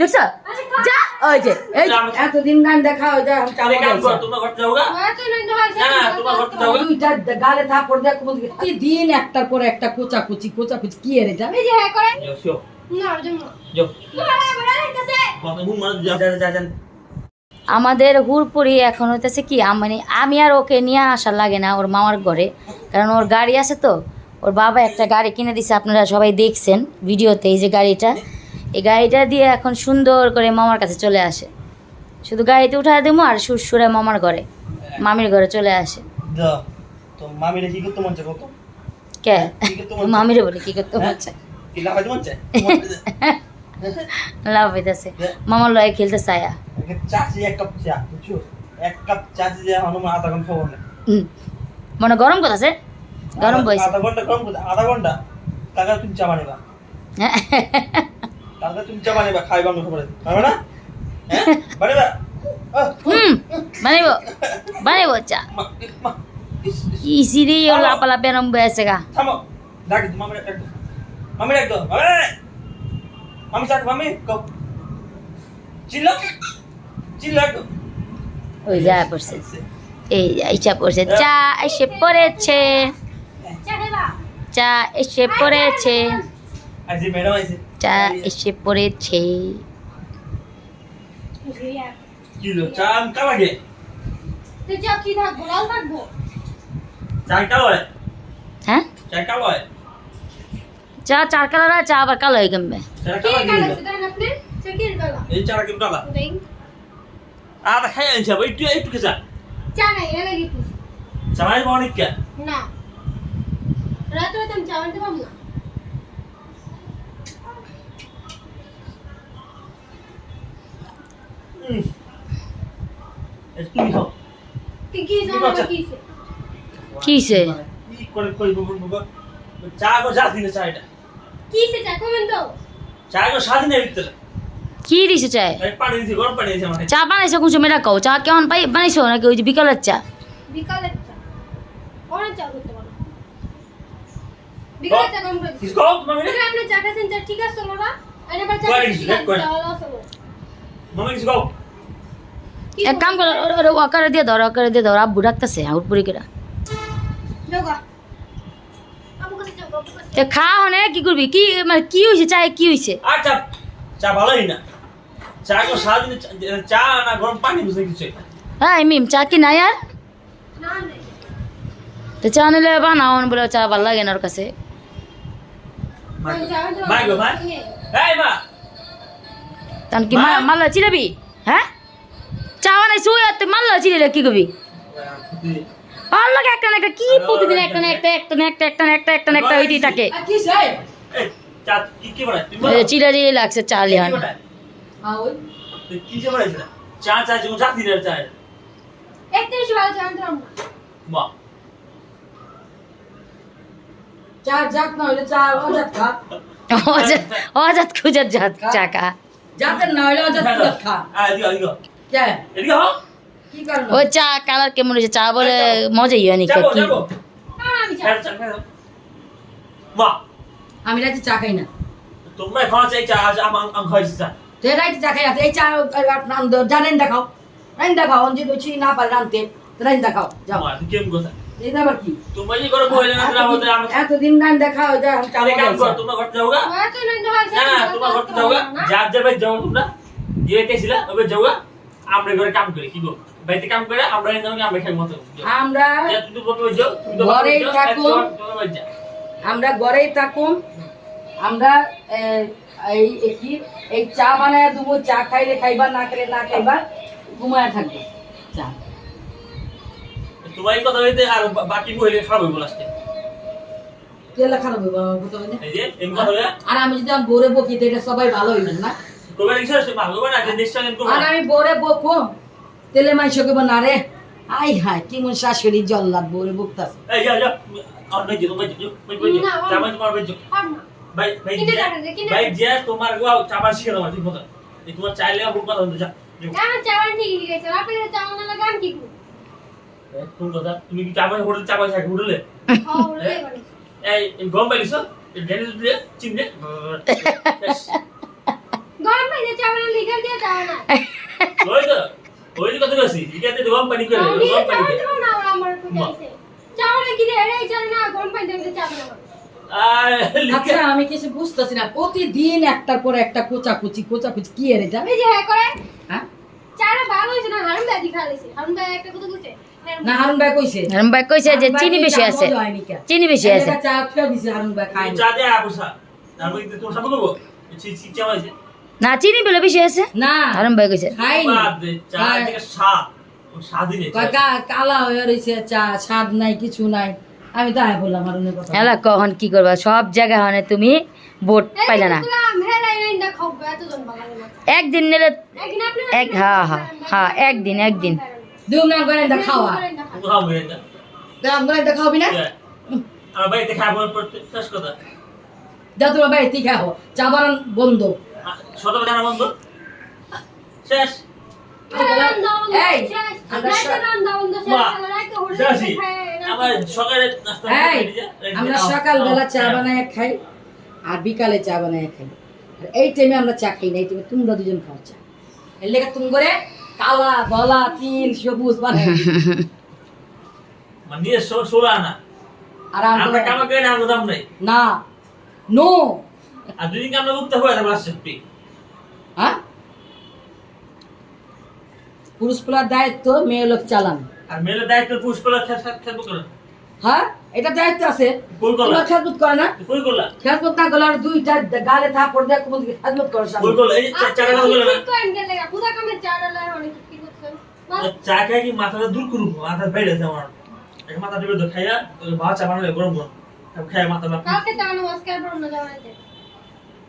দেখছ? যা ওই যে এই এতদিন গান দেখা ওই যে আমি কাম কর চাবো ঘর যাও না না তোমার ঘর যাও গা দুইটা গালে থাপড় দেখ কি দিন একটার পর একটা কোচাকুচি কোচাকুচি কি এর এটা? যাও শিও যাও। কত ঘুম মার যা যা যা যা। আমাদের হুড়পুরি এখন হইতেছে কি আম- মানে আমি আর ওকে নিয়ে আসা লাগে না ওর মামার ঘরে কারণ ওর গাড়ি আছে তো ওর বাবা একটা গাড়ি কিনে দিছে আপনারা সবাই দেখছেন ভিডিওতে এই যে গাড়িটা। এই গাড়িটা দিয়ে এখন সুন্দর করে মামার কাছে চলে আসে। শুধু গাড়িতে উঠা দেবো আর সুর সুরে মামার ঘরে মামির ঘরে চলে আসে। কি মন মন মামিরে বলে কি করতে মন চায়? লাভ হইতেছে মামার লয়ে খেলতে চায়া। চাচি এক কাপ চা এক কাপ চা দিয়ে হনুমান আধা ঘণ্টা মনে গরম কথা আছে? গরম বয়সে আধা ঘণ্টা গরম আধা ঘণ্টা। টাকা তুমি চা বানিবা তুমি খাইবা পারবে না? হ্যাঁ? বানিবা হুম বানাইব বানাইব চা। মা, মা, ইস, ইস, ইসিরি ও লাপালাপি আরম্ভ হয়েছে গা। থামো। ডাক মামির একদম মামির একদম মামি! মামি চাক মামি কও চিল্লা। চিল্লা ওই যা পড়ছে। এই আইসা পড়ছে। চা এসে পড়েছে। চা এসে পড়েছে। আজ ম্যাডাম আইছে চা এসে পড়েছে। চা চা হয় হ্যাঁ? চা হয় চা চার কালার আর চা আবার কালো হয়ে গেমবে চা চা আর একটু একটু চা। মানে অনেক না। রাতে রাতে আমি চাওয়াতে পাবো না। কিসে? চা গো দিনে চা এটা। কি সে চা? কমেন তো। চা গো স্বাধীনের ভিতরে। কি দিছে চায় পানি দিছি গরম পানি দিছি আমার চা বানাইছো কোন সময়? কও। চা কেমন পাই বানাইছো নাকি ওই যে বিকালের চা? বিকালের চা। অনেক চা করতে পারো। বিকালের চা আপনি চা খাচ্ছেন চা ঠিক আছে না আরে বাচ্চা ঠিক আছে কিছু খাও এক কাম করো ওরে- ওরে ওকারে দিয়ে ধরো ওকারে দিয়ে ধরো আব্বু ডাকতেছে কাছে তে খা হনে কি করবি? কি মানে কি হইছে চায় কি হইছে? আর চা চা ভালোই না। চা গো স্বাধীন চা না গরম পানি বুঝে কিছু হ্যাঁ মিম চা কি নাই আর? না নেই। তো চা নিলে বানাও বলে চা ভালো লাগে না ওর কাছে। ভাই গো ভাই এই মা। তখন কি মা? মাল্লা চিরাবি হ্যাঁ? চা বানাইছো আর তুই মাল্লা চিরালে কি করবি? আর লাগে একটা না একটা কি প্রতিদিন একটা না একটা একটা না একটা একটা না একটা একটা না একটা হইতেই থাকে। আর কি চাই এই চা কি কি বানাই তুমি এই যে চিরা চিরে লাগছে চা লিহান। হ্যাঁ চা চা চা দিনের চা ভালো না হইলে অজাত খা। অজাত অজাত খুঁজাত জাত চাকা না হইলে অজাত হ্যাঁ, খা কে ওই চা কালার কেমন হয়েছে? চা বলে মজাই হয়নি কি? যাব। আমি হ্যাঁ। মা আমি রাতে চা খাই না। তোমরা খাওয়া চাই চা আজ আম খাইছি চা। তো রাতে চা খাই এই চা জানেন দেখাও রাইন দেখাও অঞ্জি দুচি না পারে রানতে। রাইন দেখাও যাও। কেমন কথা। এতদিন গান দেখা ওই যে তোমরা ঘর যাও গা। ওরা তো নাই দেওয়া না তোমরা ঘর যাও যার যার যাও তোমরা। যে কেছিলা ওবে যাও গা। আমরা ঘরে কাম করি কি গো বাড়িতে কাম করে আমরা এনে আমরা খাই মতো আমরা যা তুই তো বলতে তুমি তো ঘরেই থাকো। আমরা ঘরেই থাকুম আমরা এই কি? এই চা বানায় দেবো চা খাইলে খাইবা না না খাইবা ঘুমায় থাকবে। চা। তোমার কথা হইতে আর বাকি খারাপ হইব লাস্টে তেলা খারাপ হইবো? কথা আর আমি যদি আমি বোরে বকি এটা সবাই ভালো হইবে না? সে ভালো না যে নেক্সট আর আমি বোরে বকো তেলে মাইশ কেব না রে। আই হাই কি মন শাশুড়ি জল্লাদ বোরে বকতাস এই যা যা আর নাই যে তোমার তোমার ভাই ভাই ভাই যে তোমার গো শিখে দাও ঠিক তোমার চাইলে ভুল কথা হতে যা আমার চাওয়ার ঠিকই ঠিক আছে আপনাদের চাওয়া না গান কি কোন কথা তুমি কি হোটেল হোটেলে? এই এই গম এই ডেনিস দিয়ে চিমনে। চাও না। ওই তো ওই তো কথা বলছি এটাতে গরম পানি করে আমি গরম পানি চাও না আমার খুঁজে চাও না কি রে এটাই না গরম পানি দিতে চাও না আচ্ছা আমি কিছু বুঝতেছি না প্রতিদিন একটার পর একটা কোচাকুচি কোচাকুচি কি এর এটা? এই যে হ্যাঁ করে হ্যাঁ? চারা ভালো হয়েছে না হারুন দাদি খাওয়াইছে হারুন দাদি একটা কথা বলছে না হারুন ভাই কইছে। হারুন ভাই কইছে যে চিনি বেশি আছে। চিনি বেশি আছে। চা খেয়ে দিছে হারুন ভাই খায়নি? চা দে আপুসা তারপর তোমার সাথে করব? চি চা হয়েছে না চিনি বেলে বেশি আছে? না। হারুন ভাই কইছে। খাইনি। বাদ দে চা খাই- থেকে স্বাদ স্বাদই নেই কয় কা- কালা হয়ে রয়েছে চা স্বাদ নাই কিছু নাই। আমি তো আয় বললাম হারুনের কথা। এলা কখন কি করবা? সব জায়গা হনে তুমি বোট পাইলা না। না খাব না একদিন নিলে এক হ্যাঁ হ্যাঁ হ্যাঁ একদিন একদিন। দুম নাম করেন দা খাওয়া। না দাম করেন দা খাওয়াবি না? আমার বাড়িতে খাব পড়তে শেষ কথা। যা তোমার বাড়িতে খাও চা বানান বন্ধ। শত জানা বন্ধ? শেষ। আমরা সকালবেলা চা বানায় খাই আর বিকালে চা বানায় খাই। আর এই টাইমে আমরা চা খাই না এই টাইমে তোমরা দুজন খাও চা। এর লেগে তুমি করে কালা ধলা তিল সবুজ বানায়। মানে ষোলো আনা আর আমরা আমরা কামা করে না আমরা দাম নেই। না। নো। আর যদি কামনা গুপ্তা হয়ে তারপর আসছে হ্যাঁ? পুরুষ পোলার দায়িত্ব মেয়ে লোক চালান। আর মেয়ের দায়িত্ব পুরুষ পোলার খেয়াল করে। হ্যাঁ? এটা দায়িত্ব আছে। খেয়ালমত করে না? খেয়ালমত না করলে আর দুইটা গালে থাপড় দেয় কোনো খেয়ালমত করে চা খাই কি মাথাটা দূর করুক মাথা বেড়ে যাচ্ছে আমার। মাথা টিপে খাইয়া ভাত চাপানো গরম গরম। খাইয়া মাথা কালকে চা নমস্কার করুন না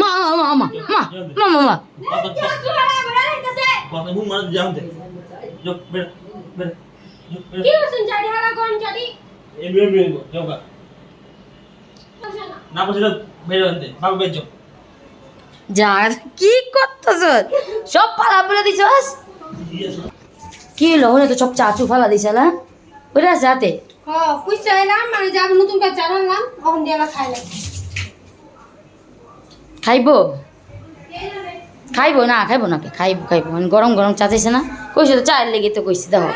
মা মা মা মা মা মা কি করতেছ? সব ফালা বলে দিছস কি লহনে তো সব চাচু ফালা দিছে না? ওটা যাতে হ্যাঁ কুইছে এলাম মানে যাব নতুন কাজ জানালাম অহন দিয়ে খাইলাম খাইব? খাইব না খাইব না খাইব খাইব। মানে গরম গরম চা চাইছে না? কইছো তো চায়ের লেগে তো কইছি দেখো।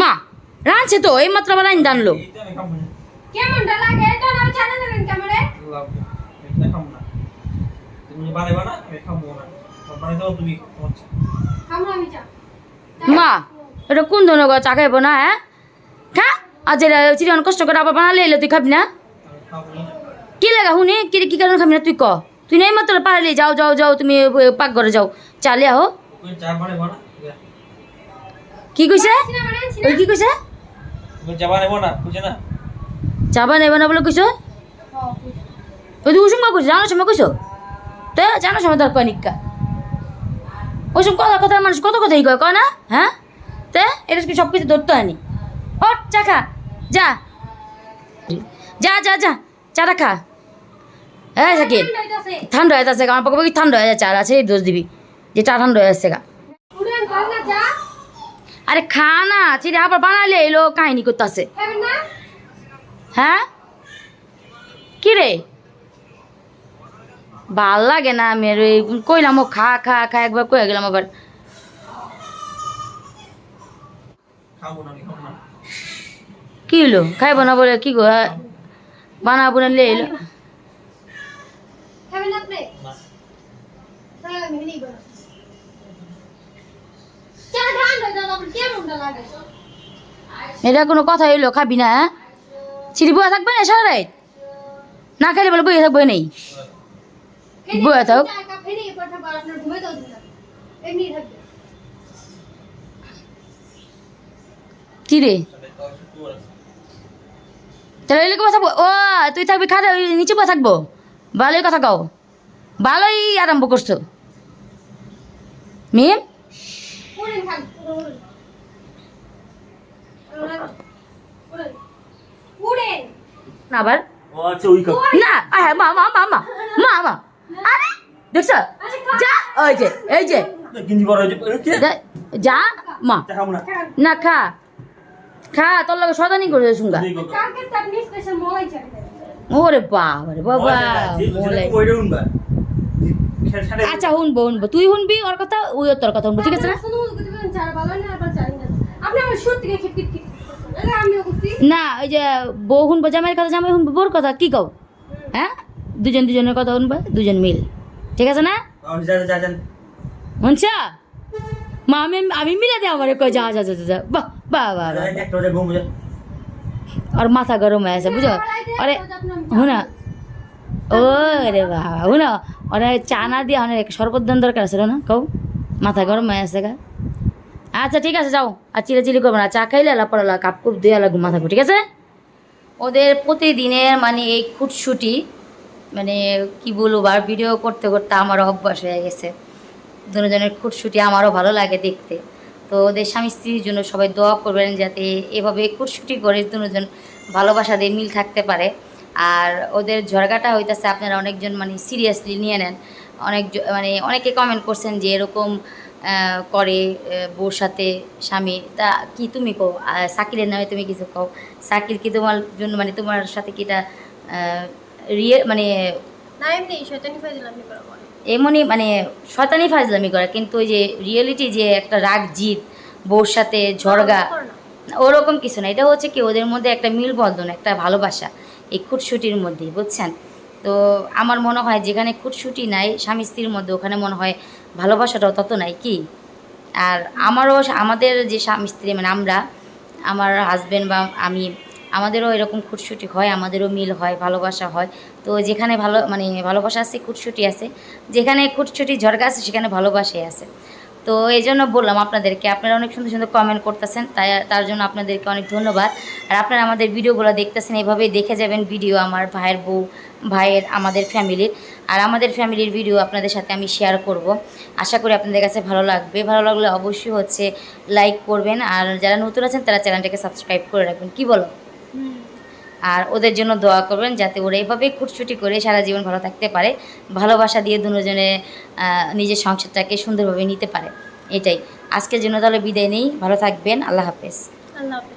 মা রাঁধছে তো এই মাত্র আবার আইন মা এটা কোন ধরনের চা খাইব না হ্যাঁ? খা আজ এটা চিরিয়ন কষ্ট করে আবার বানালে এলে তুই খাবি না? কি লাগা শুনি? কি কি কারণে খাবি না তুই ক? তুই নেই মাত্র পারলি যাও যাও যাও তুমি পাকঘরে যাও। চালে আহো। কি কইছে? ওই কি কইছে? চা বানাইবা না বুঝে না। চা বানাইব না বলে কইছো? ওই তুই উসুম কইছো জানার সময় কইছো? তো জানার সময় তোর কয় নিকা ওইসব কথা কথা মানুষ কত কথাই কয় কয় না? হ্যাঁ? তে এটা কি সব কিছু ধরতে হয়নি চা খা, যা। যা যা যা, চাটা খা। হ্যাঁ সাকিব, ঠান্ডা হয়ে যাচ্ছে আমার পক্ষে ঠান্ডা হয়ে যাচ্ছে? আর আছে দোষ দিবি। যে চা ঠান্ডা হয়ে যাচ্ছে গা। আরে খা না চিড়ে আবার বানালে এলো কাহিনী করতেছে। হ্যাঁ? কি রে? ভালো লাগে না আমি কইলাম ও খা খা খা, একবার কয়ে গেলাম আবার। খাব না। কি হলো? খাই না বলে কি গো? হ্যাঁ, বানা বুনে লে এটা কোনো কথা হইল খাবি না হ্যাঁ? চিড়ি বয়ে থাকবে না সারা রাত? না খেলে বলে বয়ে থাকবে নেই। বয়ে থাক। চিরে তাহলে কথা থাকব? ও তুই থাকবি খাটে ওই নিচে বয়ে থাকব। ভালোই কথা কাও। ভালোই আরম্ভ করছ। মিম? আবার? আচ্ছা না মা মা মা মা মা মা। আরে দেখছ? যা ওই যে এই যে। মা। না খা। খা তোর লগে সদানি করে শুনগা। মলাই ওরে বাবা। রে বাবা মোলে ওইটা উনবা খেল ছাড়ে। আচ্ছা শুনব শুনব। তুই শুনবি ওর কথা ওই তোর কথা শুনব ঠিক আছে না? না ওই যে বউ শুনব জামাইয়ের কথা জামাই শুনব বোর কথা কি কও? হ্যাঁ? দুজন দুজনের কথা শুনব দুজন মিল। ঠিক আছে না? শুনছ? মা আমি আমি মিলে দে আমার কই যা যা যা বাহ বাহ বাহ বাহ। একটা বাজে ঘুম বুঝে। আর মাথা গরম হয়ে আছে বুঝো আরে হুনা। ও রে বাবা হুনা। ওরা চা না দিয়ে অনেক শরবত দান দরকার আছে না কও? মাথা গরম হয়ে আছে গা। আচ্ছা ঠিক আছে যাও। আর চিলাচিলি করব না। চা খাইলে আলা পড়ালা কাপ কুপ দিয়ে আলা ঘুমা থাকব ঠিক আছে? ওদের প্রতিদিনের মানে এই খুঁটসুটি মানে কি বলব আর ভিডিও করতে করতে আমার অভ্যাস হয়ে গেছে। দুজনের খুঁটসুটি আমারও ভালো লাগে দেখতে। তো ওদের স্বামী স্ত্রীর জন্য সবাই দোয়া করবেন যাতে এভাবে খুঁটসুটি করে দুজন ভালোবাসা দিয়ে মিল থাকতে পারে। আর ওদের ঝরগাটা হইতাছে আপনারা অনেকজন মানে সিরিয়াসলি নিয়ে নেন। অনেক মানে অনেকে কমেন্ট করছেন যে এরকম করে বউর সাথে স্বামী। তা কি তুমি কও? আহ, সাকিরের নামে তুমি কিছু কও? সাকির কি তোমার জন্য মানে তোমার সাথে কি এটা রিয়ে মানে না এমনি এমনই মানে শয়তানি ফাজলামি করে কিন্তু ওই যে রিয়েলিটি যে একটা রাগ জিত বউর সাথে ঝরগা ওরকম কিছু না। এটা হচ্ছে কি ওদের মধ্যে একটা মিলবন্ধন একটা ভালোবাসা এই খুঁটসুটির মধ্যে বুঝছেন? তো আমার মনে হয় যেখানে খুঁটসুটি নাই স্বামী স্ত্রীর মধ্যে ওখানে মনে হয় ভালোবাসাটাও তত নাই কি? আর আমারও আমাদের যে স্বামী স্ত্রী মানে আমরা আমার হাজব্যান্ড বা আমি আমাদেরও এরকম খুঁটসুটি হয়, আমাদেরও মিল হয়, ভালোবাসা হয়। তো যেখানে ভালো মানে ভালোবাসা আছে, খুঁটসুটি আছে। যেখানে খুঁটসুটি ঝরগা আছে, সেখানে ভালোবাসাই আছে। তো এই জন্য বললাম আপনাদেরকে, আপনারা অনেক সুন্দর সুন্দর কমেন্ট করতেছেন, তাই তার জন্য আপনাদেরকে অনেক ধন্যবাদ। আর আপনারা আমাদের ভিডিওগুলো দেখতেছেন এভাবেই দেখে যাবেন ভিডিও আমার ভাইয়ের বউ, ভাইয়ের আমাদের ফ্যামিলির আর আমাদের ফ্যামিলির ভিডিও আপনাদের সাথে আমি শেয়ার করব। আশা করি আপনাদের কাছে ভালো লাগবে। ভালো লাগলে অবশ্যই হচ্ছে লাইক করবেন। আর যারা নতুন আছেন, তারা চ্যানেলটাকে সাবস্ক্রাইব করে রাখবেন। কি বলো? আর ওদের জন্য দোয়া করবেন যাতে ওরা এইভাবেই খুটছুটি করে সারা জীবন ভালো থাকতে পারে, ভালোবাসা দিয়ে দুজনে নিজের সংসারটাকে সুন্দরভাবে নিতে পারে। এটাই। আজকের জন্য তাহলে বিদায় নেই। ভালো থাকবেন। আল্লাহ হাফেজ। আল্লাহ হাফেজ।